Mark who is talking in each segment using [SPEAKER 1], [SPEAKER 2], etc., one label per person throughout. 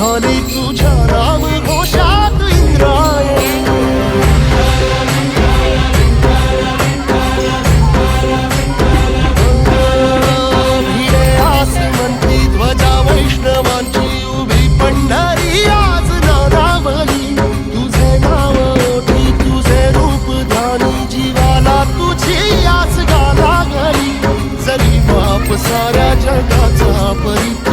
[SPEAKER 1] झाली तुझ्या राम घोषात इंद्राय ध्वजा वैष्णवांची उभी आज रूप धानी जीवाला आज घरी साऱ्या जगाचा परी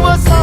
[SPEAKER 2] você